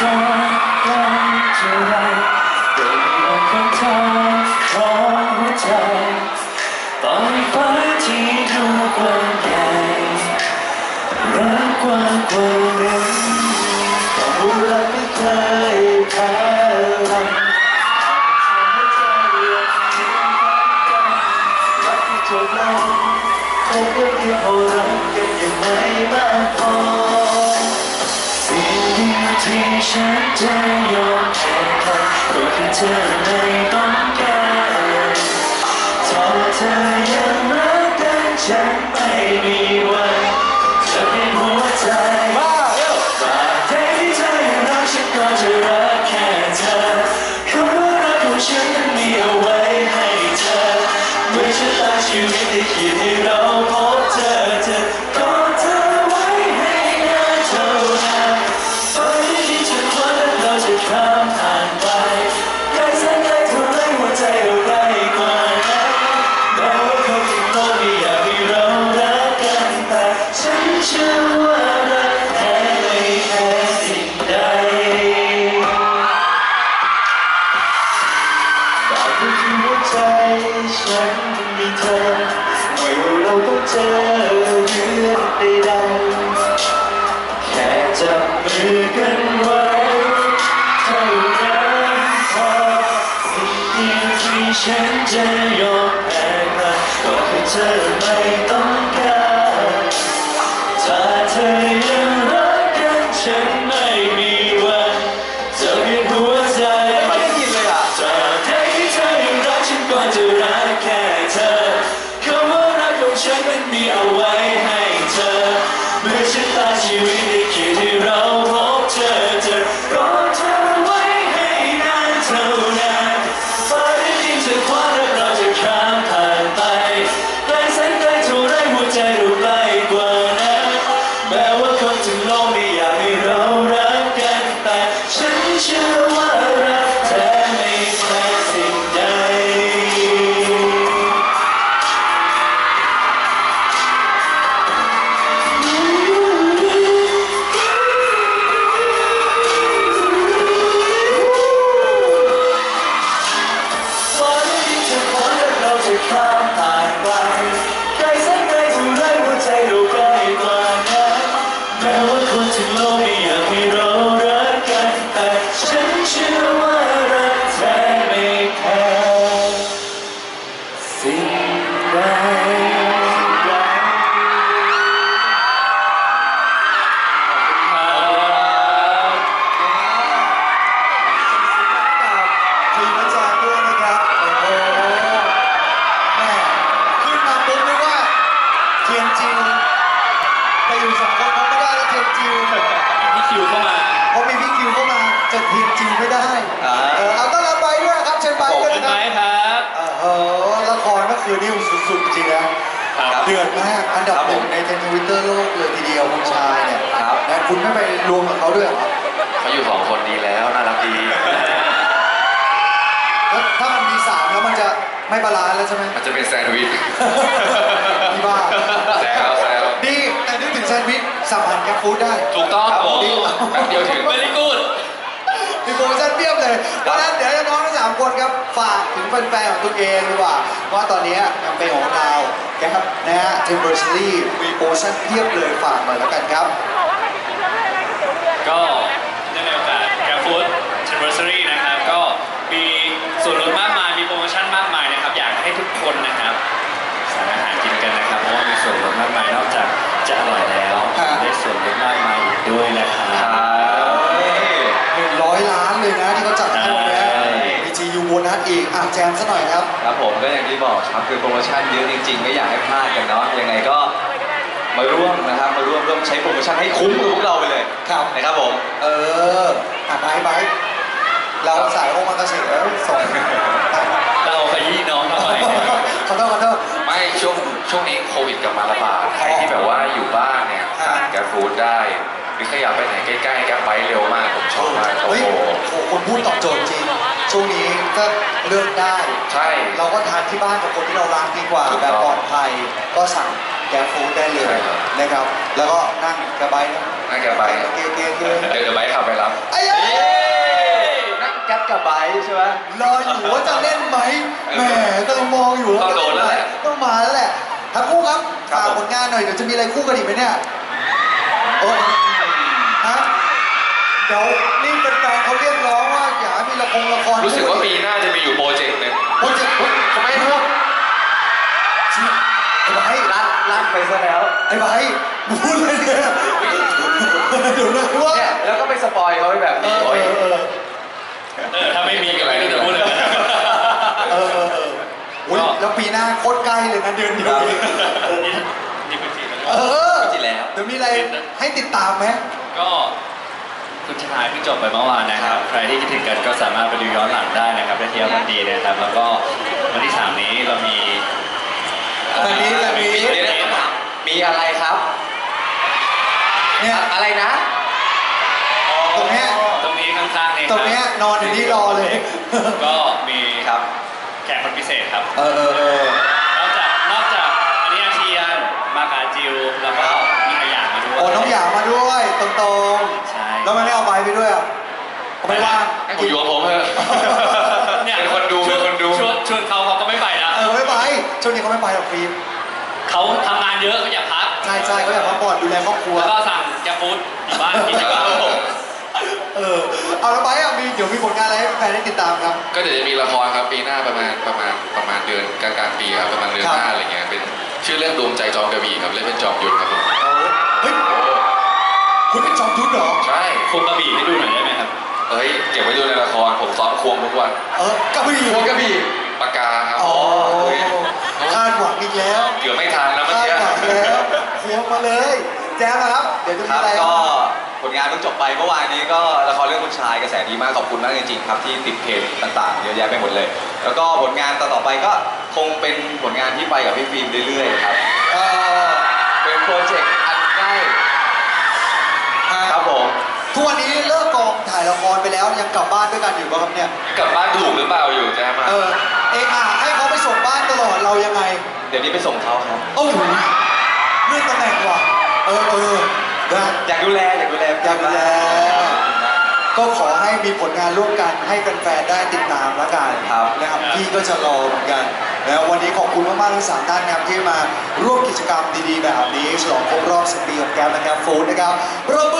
ส ฉันจะยอมแพ้ก็คือเธอไม่ต้องการถ้าเธอยังรักกันฉันไม่มี ฉันจะยอมแพ้ก็คือเธอไม่ จริงๆนะเดือดมากอันดับหนึ่งในเทรนด์ทวิตเตอร์โลกเลยทีเดียวคุณชายเนี่ยครับ นะคุณไม่ไปรวมกับเขาด้วยเหรอเขาอยู่สองคนดีแล้วน่ารักดีแล้วถ้ามันมีสามแล้วมันจะไม่บาลานซ์แล้วใช่ไหมมันจะเป็นแซนด์วิชพี่บ้าแซวแซวดีแต่นึกถึงแซนด์วิชสัมผัสกับฟู้ดได้ ถูกต้องครับโอ้ผมแป๊บเดียวถึงไม่ได้กูด มีโปรโมชั่นเพียบเลยเพราะฉะนั้นเดี๋ยวน้องๆทั้งสามคนครับฝากถึงแฟนๆของตัวเองดีกว่าว่าตอนนี้แคมเปญของเราครับนะฮะ t e m p o r a r y มีโปรโมชั่นเพียบเลยฝากหน่อยแล้วกันครับ ก็เนื่องในโอกาส g r a f o o d Anniversary นะครับก็มีส่วนลดมากมายมีโปรโมชั่นมากมายนะครับอยากให้ทุกคนนะครับสั่งอาหารกินกันนะครับเพราะว่ามีส่วนลดมากมายนอกจากจะอร่อยแล้วครับได้ส่วนลดมากมายอีกด้วยนะครับ หนึ่งร้อยล้านเลยนะที่เขาจัดขึ้นนะ ใช่ มี GU โบนัส อีกอะแจมซะหน่อยครับ ครับผมก็อย่างที่บอกครับคือโปรโมชั่นเยอะจริงๆไม่อยากให้พลาดกันเนาะยังไงก็มาร่วมนะครับมาร่วมร่วมใช้โปรโมชั่นให้คุ้มกับพวกเราไปเลยครับ นะครับผม เอออะไปไปเราสายโอมากาเสะแล้วส่งเราขยี้น้องทำไมขอโทษขอโทษ ไม่ช่วงช่วงนี้โควิดกลับมาระบาดใครที่แบบว่าอยู่บ้านเนี่ยครับสั่งแกร็บฟู้ดได้หรือใครอยากไปไหนใกล้ๆแกร็บไบค์เร็วมากผมชอบมากโอ้เฮ้ยโหโอ้คนพูดตอบโจทย์จริง ช่วงนี้ก็เลือกได้ ใช่ เราก็ทานที่บ้านกับคนที่เรารักดีกว่าถูกแบต้องบปลอดภัยก็สั่งแกร็บฟู้ดได้เลยใช่ครับ นะครับ แล้วก็นั่งกระบายนะน่าแกไปเกเกเกเดี๋ยวเดี๋ยวไบค์ขับไปรับไอ้เอ้ยนั่งแก๊ปกับไบค์ใช่ไหม รออยู่ว่าจะเล่นไหมแหมก็มองอยู่ว่าต้องโดนแล้วแหละต้องมาแล้วแหละทั้งคู่ครับครับ ฝากผมผลงานหน่อยเดี๋ยวจะมีอะไรคู่กันอีกไหมเนี่ยโอ้ฮะเดี๋ยวนี่เป็นแฟนๆเขาเรียกร้องว่าอยากให้มี ละครละครรู้สึกว่าปีหน้าจะมีอยู่โปรเจกต์หนึ่งโปรเจกต์ทำไมพูดไอ้ไบร์ทลั่นลั่นไปซะแล้วไอ้ไบร์ทพูดเลยเนี่ยเดี๋ยวนะว่าเนี่ยแล้วก็ไปสปอยเขาไปแบบเอนี้อเอโอ้ยอเออเออถ้าไม่มีก็ไม่รู้จะพูดเลยเออเออเอออุ๊ยแล้วปีหน้าโคตรใกล้เลยนะเดือนเดียวเองนี่เป็นทีมเออจริงแล้วเดี๋ยวมีอะไรให้ติดตามไหมก็ คุณชายเพิ่งจบไปเมื่อวานนะครับ ใครที่คิดถึงกันก็สามารถไปดูย้อนหลังได้นะครับได้เที่ยวมันดีนะครับ แล้วก็วันที่3นี้เรามีแบบนี้แบบนี้เดี๋ยวนะต้องถามมีอะไรครับเนี่ยอะอะไรนะ ตรงเนี้ยตรงนี้ข้างๆนี่คตบรงเนี้ยนอนอยู่นี่รอเลย ก็มีครับแขกคนพิเศษครับ เออเออเออนอกจากนอกจากอันนี้อาเทียนมากาจิวแล้วก็มีอาหยางมาด้วยโอ้น้องหยามาด้วยตรงใช่ๆ แล้วมันไม่เอาไปไปด้วยอะเอาไปว่างให้ผมอยู่กับผมเถอะเนี่ยเป็นคนดูเป็นคนดูชวนชวนเขาเขาก็ไม่ไปนะเออไม่ไปช่วงนี้เขาไม่ไปหรอกฟิล์มเขาทำงานเยอะเขาอยากพักใช่ใช่เขาอยากพักผ่อนดูแลครอบครัวแล้วก็สั่งแกร็บฟู้ดอยู่บ้านกินดีกว่าเออเอาแล้วไปอะมีเดี๋ยวมีผลงานอะไรให้แฟนได้ติดตามครับ ก็เดี๋ยวจะมีละครครับปีหน้าประมาณประมาณประมาณเดือนกลางกลางๆปีครับประมาณเดือนครับหน้าอะไรเงี้ยเป็นชื่อเรื่องดวงใจจอมกระบี่ครับเล่นเป็นจอมยุทธครับผมเฮ้ย คุณเป็นจอมยุทธเหรอ ใช่ควงกระบี่ให้ดูหน่อยได้ไหมครับ เฮ้ย เก็บไว้ดูในละคร ผมซ้อมควงทุกวัน เออกระบี่ควงกระบี่ปากกาครับอ๋อเฮ้ยคาดหวังอีกแล้วเกือบไม่ทันนะเมื่อคาดกี้หวังแล้วเคี้ยวมาเลย แจ๊บนะครับ เดี๋ยวจะคมีรับอะไรก็ผลงานเพิ่งจบไปเมื่อวานนี้ก็ละครเรื่องคุณชายกระแสดีมากขอบคุณมากจริงๆครับที่ติดเทรนด์ต่างๆเยอะแยะไปหมดเลย แล้วก็ผลงานต่อๆไปก็คงเป็นผลงานที่ไปกับพี่ฟิล์มเรื่อยๆครับเออเป็นโปรเจกต์อันใกล้คครัรับบผม ทุกวันนี้เลิกกองถ่ายละครไปแล้วยังกลับบ้านด้วยกันอยู่ป่ะครับเนี่ย กลับบ้านถูกหรือเปล่าอยู่แจ๊มาเออเอกอะให้เขาไปส่งบ้านตลอดเรายังไง เดี๋ยวนี้ไปส่งเขาครับโอ้โหเลื่อนตำแหน่งว่ะเออเออนะอยากดูแลอยากดูแลอยากดูแลก็ขอให้มีผลงานร่วมกันให้แฟนๆได้ติดตามละกันครับนะครับพี่ก็จะรอเหมือนกันนะวันนี้ขอบคุณมากๆทั้งสามท่านนะครับที่มาร่วมกิจกรรมดีๆแบบนี้ฉลองครบรอบ10ปีของแกรมนะครับฟู้ดนะครับปรบมือ